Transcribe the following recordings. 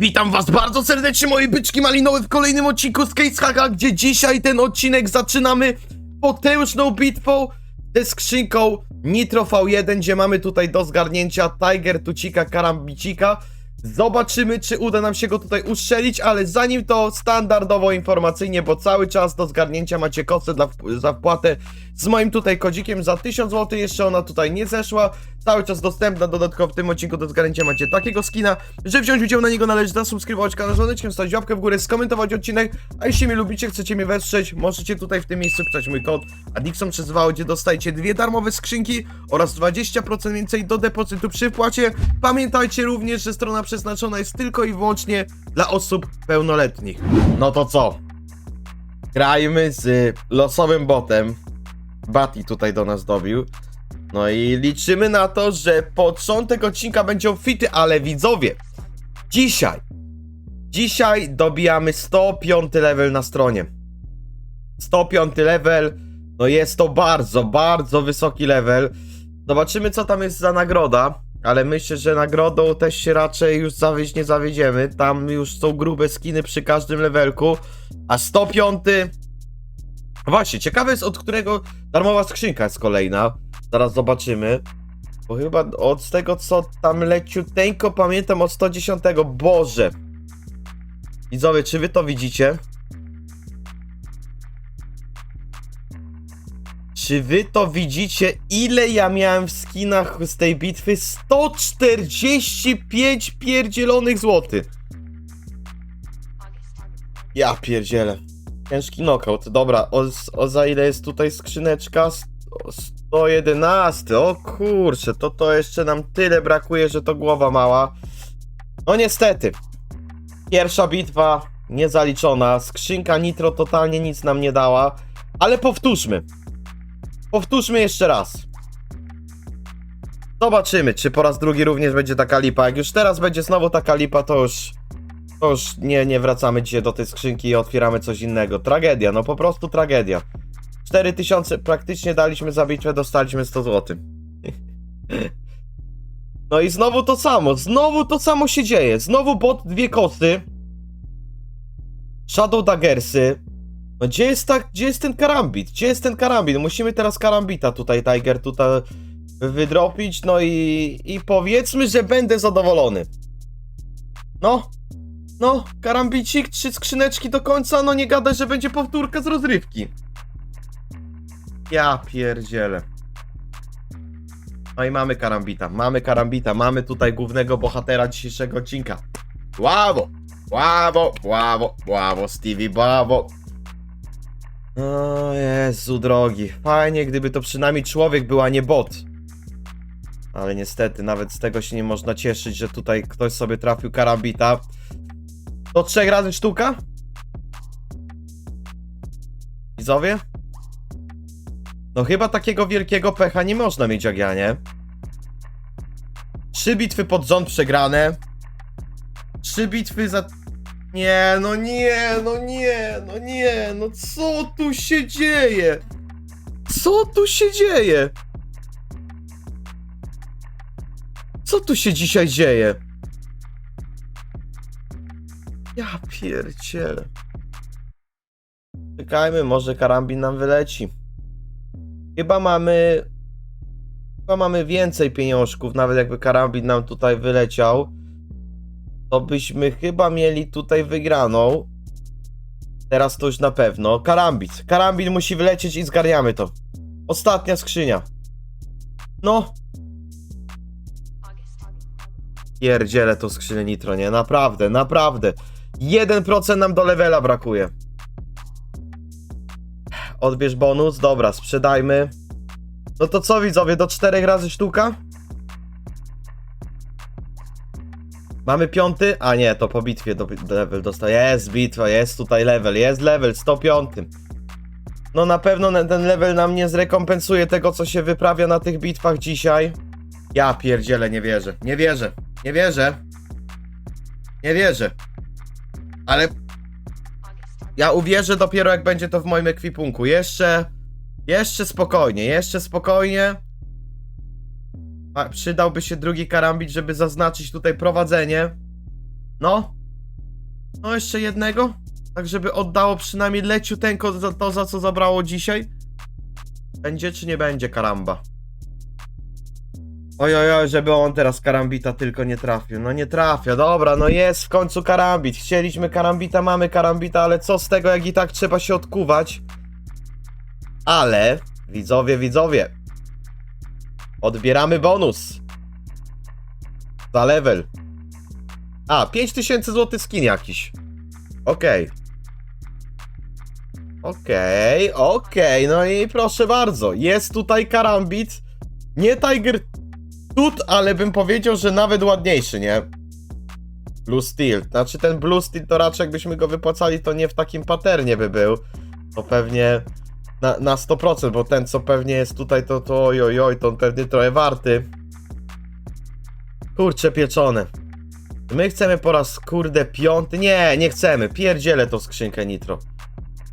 Witam was bardzo serdecznie, moje byczki malinowe w kolejnym odcinku z Case Hacka, gdzie dzisiaj ten odcinek zaczynamy potężną bitwą ze skrzynką Nitro V1, gdzie mamy tutaj do zgarnięcia Tiger, Tucika, Karambicika. Zobaczymy, czy uda nam się go tutaj uszczelić, ale zanim to standardowo informacyjnie, bo cały czas do zgarnięcia macie kosę dla, za wpłatę z moim tutaj kodzikiem za 1000 zł, jeszcze ona tutaj nie zeszła, cały czas dostępna, dodatkowo w tym odcinku. Do zgarnięcia macie takiego skina, że wziąć udział na niego należy zasubskrybować kanał z dzwoneczkiem, stać łapkę w górę, skomentować odcinek, a jeśli mnie lubicie, chcecie mnie wesprzeć, możecie tutaj w tym miejscu wpisać mój kod Adixon przez wał, gdzie dostajecie dwie darmowe skrzynki oraz 20% więcej do depozytu przy wpłacie. Pamiętajcie również, że strona przeznaczona jest tylko i wyłącznie dla osób pełnoletnich. No to co? Grajmy z losowym botem. Bati tutaj do nas dobił. No i liczymy na to, że początek odcinka będzie obfity, ale widzowie, dzisiaj, dzisiaj dobijamy 105 level na stronie. 105 level, no jest to bardzo, bardzo wysoki level. Zobaczymy co tam jest za nagroda, ale myślę, że nagrodą też się raczej już zawieść nie zawiedziemy. Tam już są grube skiny przy każdym levelku, a 105... Właśnie, ciekawe jest od którego darmowa skrzynka jest kolejna. Zaraz zobaczymy. Bo chyba od tego co tam leciuteńko pamiętam od 110. Boże. Widzowie, czy wy to widzicie? Czy wy to widzicie, ile ja miałem w skinach z tej bitwy? 145 pierdzielonych złotych. Ja pierdzielę. Ciężki knockout. Dobra, o, o za ile jest tutaj skrzyneczka? S- o 111. O kurczę, to to jeszcze nam tyle brakuje, że to głowa mała. No niestety. Pierwsza bitwa niezaliczona. Skrzynka Nitro totalnie nic nam nie dała. Ale powtórzmy. Powtórzmy jeszcze raz. Zobaczymy, czy po raz drugi również będzie taka lipa. Jak już teraz będzie znowu taka lipa, to już. To już nie, nie wracamy dzisiaj do tej skrzynki i otwieramy coś innego. Tragedia, no po prostu tragedia. 4000 praktycznie daliśmy za bitwę, dostaliśmy 100 zł. No i znowu to samo, znowu to samo się dzieje. Znowu bot dwie kosy. Shadow Daggersy. No gdzie jest tak, gdzie jest ten karambit? Gdzie jest ten karambit? Musimy teraz karambita tutaj, Tiger, tutaj wydropić, no i, i powiedzmy, że będę zadowolony. No, no, karambicik, trzy skrzyneczki do końca, no nie gadaj, że będzie powtórka z rozrywki. Ja pierdzielę. No i mamy karambita, mamy karambita, mamy tutaj głównego bohatera dzisiejszego odcinka. Brawo, brawo, brawo, brawo, Stevie, brawo. O Jezu drogi, fajnie gdyby to przynajmniej człowiek był, a nie bot. Ale niestety, nawet z tego się nie można cieszyć, że tutaj ktoś sobie trafił karambita. To trzech razy sztuka? Widzowie? No chyba takiego wielkiego pecha nie można mieć jak ja, nie? Trzy bitwy pod rząd przegrane. Trzy bitwy za... Nie, no nie, no nie, no nie, no co tu się dzieje? Co tu się dzieje? Co tu się dzisiaj dzieje? Ja pierdzielę. Czekajmy, może karambin nam wyleci. Chyba mamy... Chyba mamy więcej pieniążków, nawet jakby karambin nam tutaj wyleciał. To byśmy chyba mieli tutaj wygraną. Teraz to już na pewno. Karambit. Karambit musi wylecieć i zgarniamy to. Ostatnia skrzynia. No. Pierdzielę to skrzynię nitro, nie? Naprawdę, naprawdę. 1% nam do levela brakuje. Odbierz bonus, dobra, sprzedajmy. No to co widzowie, do 4 razy sztuka? Mamy piąty? A nie, to po bitwie do, level dostaje. Jest bitwa, jest tutaj level, jest level 105. No na pewno ten level nam nie zrekompensuje tego, co się wyprawia na tych bitwach dzisiaj. Ja pierdzielę, nie wierzę. Nie wierzę. Nie wierzę. Nie wierzę. Ale ja uwierzę dopiero jak będzie to w moim ekwipunku. Jeszcze, jeszcze spokojnie, jeszcze spokojnie. A, przydałby się drugi karambit, żeby zaznaczyć tutaj prowadzenie. No, No jeszcze jednego? Tak żeby oddało przynajmniej leciuteńko za to, za co zabrało dzisiaj? Będzie czy nie będzie karamba? Oj, oj, oj, żeby on teraz karambita tylko nie trafił. No nie trafia, dobra, no jest w końcu karambit. Chcieliśmy karambita, mamy karambita, ale co z tego, jak i tak trzeba się odkuwać? Ale, widzowie, widzowie, odbieramy bonus. Za level. A, 5000 zł skin jakiś. Okej. Okej, okej, no i proszę bardzo, jest tutaj karambit. Nie Tiger Tut, ale bym powiedział, że nawet ładniejszy, nie? Blue Steel. Znaczy ten Blue Steel to raczej jakbyśmy go wypłacali, to nie w takim paternie by był. To pewnie na, na 100%, bo ten co pewnie jest tutaj, to to oj, oj, to on pewnie trochę warty. Kurcze pieczone. My chcemy po raz kurde piąty. Nie, nie chcemy. Pierdzielę tą skrzynkę nitro.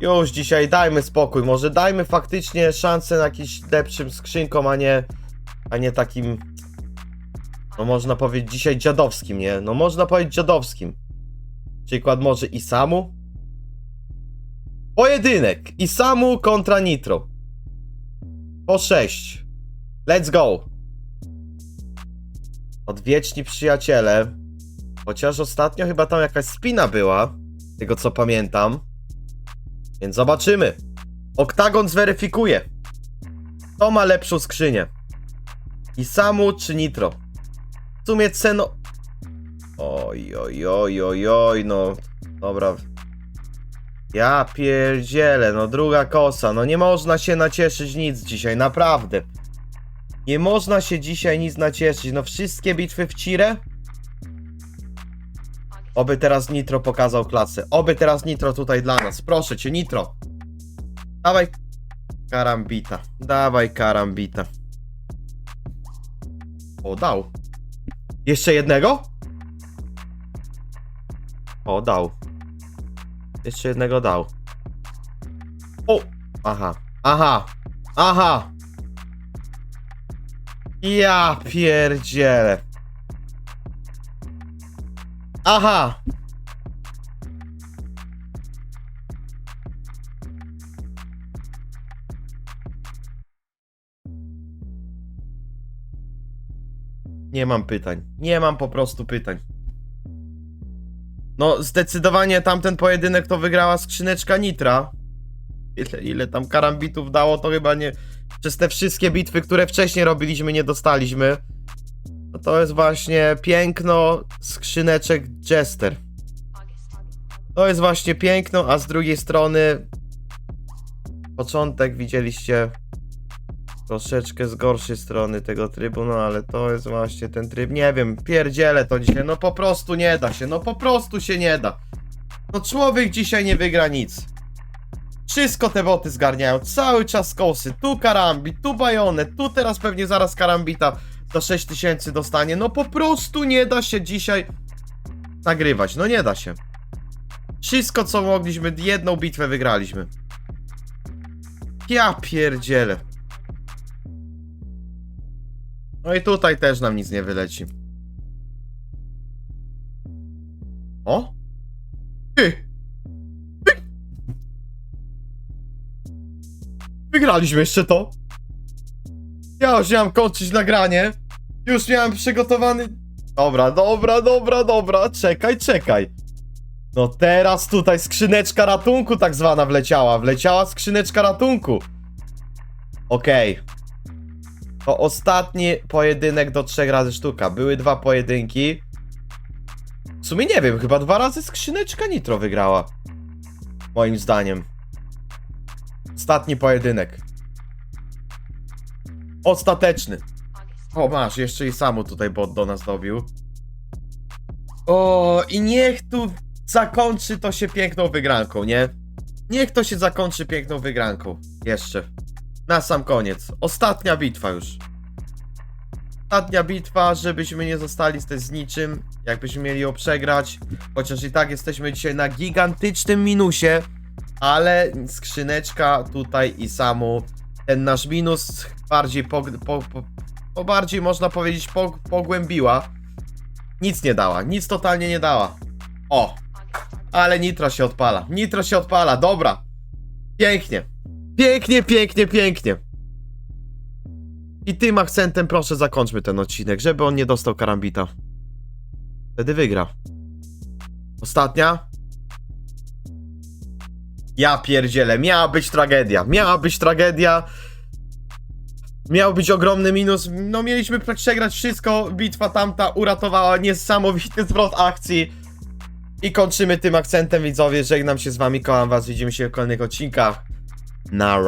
Już dzisiaj dajmy spokój. Może dajmy faktycznie szansę na jakiś lepszym skrzynkom, a nie, a nie takim. No można powiedzieć dzisiaj dziadowskim, nie? No można powiedzieć dziadowskim. Przykład może Isamu. Pojedynek. Isamu kontra Nitro. Po 6. Let's go. Odwieczni przyjaciele. Chociaż ostatnio chyba tam jakaś spina była. Tego co pamiętam. Więc zobaczymy. Oktagon zweryfikuje. Kto ma lepszą skrzynię? Isamu czy Nitro? W sumie ceno... Oj, oj, oj, oj, oj, no. Dobra. Ja pierdzielę, no druga kosa. No nie można się nacieszyć nic dzisiaj, naprawdę. Nie można się dzisiaj nic nacieszyć. No wszystkie bitwy w Cire? Oby teraz Nitro pokazał klasę. Oby teraz Nitro tutaj dla nas. Proszę cię, Nitro. Dawaj karambita. Dawaj karambita. O, dał. Jeszcze jednego? O, dał. Jeszcze jednego dał. O! Aha. Aha. Aha. Ja pierdzielę. Aha. Nie mam pytań. Nie mam po prostu pytań. No, zdecydowanie tamten pojedynek to wygrała skrzyneczka Nitra. Ile, ile tam karambitów dało, to chyba nie. Przez te wszystkie bitwy, które wcześniej robiliśmy, nie dostaliśmy. No to jest właśnie piękno skrzyneczek Jester. To jest właśnie piękno, a z drugiej strony początek widzieliście troszeczkę z gorszej strony tego trybu, no ale to jest właśnie ten tryb, nie wiem, pierdzielę to dzisiaj, no po prostu nie da się, no po prostu się nie da. No człowiek dzisiaj nie wygra nic. Wszystko te boty zgarniają, cały czas kosy, tu karambit, tu bajonet, tu teraz pewnie zaraz karambita za 6000 dostanie, no po prostu nie da się dzisiaj nagrywać, no nie da się. Wszystko co mogliśmy, jedną bitwę wygraliśmy. Ja pierdzielę. No i tutaj też nam nic nie wyleci. O? Ty! Ty! Wygraliśmy jeszcze to! Ja już miałem kończyć nagranie. Już miałem przygotowany... Dobra, dobra, dobra, dobra. Czekaj, czekaj. No teraz tutaj skrzyneczka ratunku tak zwana wleciała. Wleciała skrzyneczka ratunku. Okej. To ostatni pojedynek do trzech razy sztuka. Były dwa pojedynki. W sumie nie wiem, chyba dwa razy skrzyneczka Nitro wygrała. Moim zdaniem. Ostatni pojedynek. Ostateczny. O, masz, jeszcze i samu tutaj bot do nas dobił. O, i niech tu zakończy to się piękną wygranką, nie? Niech to się zakończy piękną wygranką. Jeszcze. Na sam koniec. Ostatnia bitwa już. Ostatnia bitwa, żebyśmy nie zostali z, z niczym. Jakbyśmy mieli ją przegrać. Chociaż i tak jesteśmy dzisiaj na gigantycznym minusie. Ale skrzyneczka tutaj i samu. Ten nasz minus bardziej po, po, po, po bardziej można powiedzieć po, pogłębiła. Nic nie dała. Nic totalnie nie dała. O! Ale nitro się odpala. Nitro się odpala, dobra. Pięknie. Pięknie, pięknie, pięknie. I tym akcentem proszę zakończmy ten odcinek, żeby on nie dostał karambita. Wtedy wygra. Ostatnia. Ja pierdzielę, miała być tragedia. Miała być tragedia. Miał być ogromny minus. No mieliśmy przegrać wszystko. Bitwa tamta uratowała niesamowity zwrot akcji. I kończymy tym akcentem, widzowie. Żegnam się z wami, kocham was. Widzimy się w kolejnych odcinkach. Nara.